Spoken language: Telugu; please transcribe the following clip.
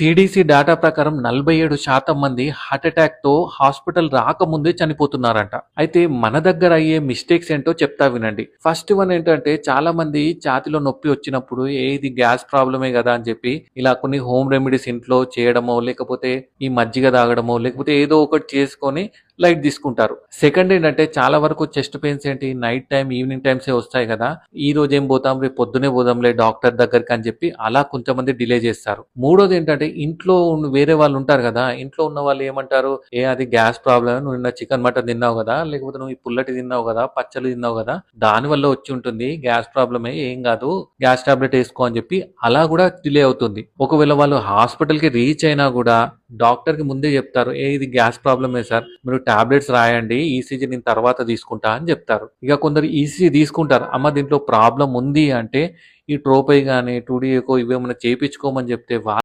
సిడిసి డేటా ప్రకారం నలభై ఏడు శాతం మంది హార్ట్అటాక్తో హాస్పిటల్ రాకముందే చనిపోతున్నారంట. అయితే మన దగ్గర అయ్యే మిస్టేక్స్ ఏంటో చెప్తా వినండి. ఫస్ట్ వన్ ఏంటంటే చాలా మంది ఛాతిలో నొప్పి వచ్చినప్పుడు ఏది గ్యాస్ ప్రాబ్లమే కదా అని చెప్పి ఇలా కొన్ని హోమ్ రెమెడీస్ ఇంట్లో చేయడమో లేకపోతే ఈ మజ్జిగ తాగడమో లేకపోతే ఏదో ఒకటి చేసుకొని లైట్ తీసుకుంటారు. సెకండ్ ఏంటంటే చాలా వరకు చెస్ట్ పెయిన్స్ ఏంటి? నైట్ టైం ఈవినింగ్ టైమ్సే వస్తాయి కదా? ఈ రోజు ఏం పోతాం? రేపు పొద్దునే పోదాంలే డాక్టర్ దగ్గరికి అని చెప్పి అలా కొంతమంది డిలే చేస్తారు. మూడోది ఏంటంటే ఇంట్లో వేరే వాళ్ళు ఉంటారు కదా ఇంట్లో ఉన్న వాళ్ళు ఏమంటారు? ఏ అది గ్యాస్ ప్రాబ్లమ్ నువ్వు నిన్న చికెన్ మటన్ తిన్నావు కదా లేకపోతే నువ్వు ఈ పుల్లటి తిన్నావు కదా పచ్చళ్ళు తిన్నావు కదా దాని వల్ల వచ్చి ఉంటుంది గ్యాస్ ప్రాబ్లమే ఏం కాదు గ్యాస్ టాబ్లెట్ వేసుకో అని చెప్పి అలా కూడా డిలే అవుతుంది. ఒకవేళ వాళ్ళు హాస్పిటల్కి రీచ్ అయినా కూడా డాక్టర్కి ముందే చెప్తారు ఏ ఇది గ్యాస్ ప్రాబ్లమే సార్. మీరు టాబ్లెట్స్ రాయండి ఈసీజీ నేను తర్వాత తీసుకుంటా అని చెప్తారు. ఇక కొందరు ఈసీజీ తీసుకుంటారు అమ్మ దీంట్లో ప్రాబ్లం ఉంది అంటే ఈ ట్రోపై కానీ టూడీఏకో ఇవేమైనా చేయించుకోమని చెప్తే